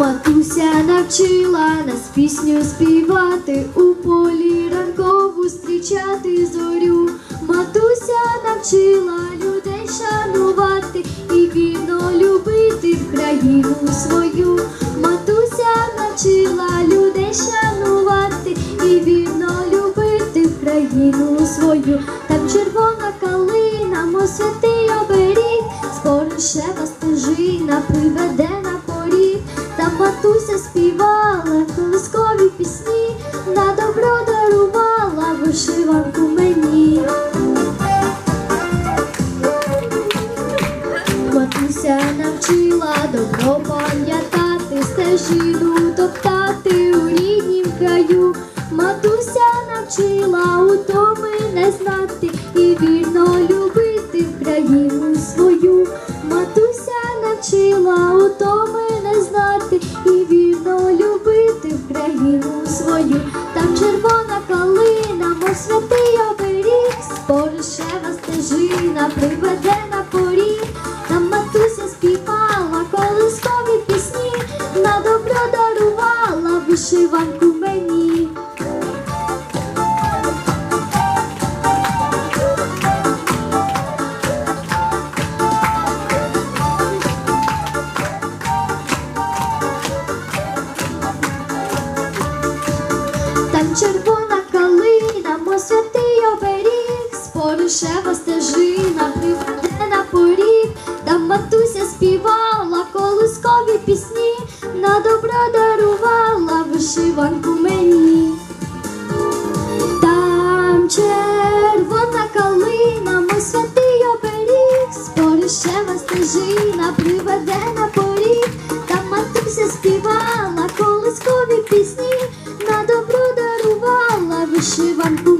Матуся навчила нас пісню співати, у полі ранкову зустрічати зорю. Матуся навчила людей шанувати і вірно любити країну свою. Матуся навчила людей шанувати і вірно любити країну свою. Там червона калина, мов святий оберіг, споришева стежина приведе на поріг. Там матуся співала колискові пісні, на добро дарувала вишиванку мені. Матуся навчила добро пам'ятати, стежину топтати у ріднім краю. Матуся навчила утоми не знати і вірно любити країну свою. Матуся навчила утоми оберіг, стежина приведе на поріг. Там матуся співала колискові пісні, на добро дарувала вишиванку мені. Споришева стежина приведе на поріг, там матуся співала колискові пісні, на добро дарувала вишиванку мені. Там червона калина, мов святий оберіг, споришева стежина приведе на поріг, там матуся співала колискові пісні, на добро дарувала вишиванку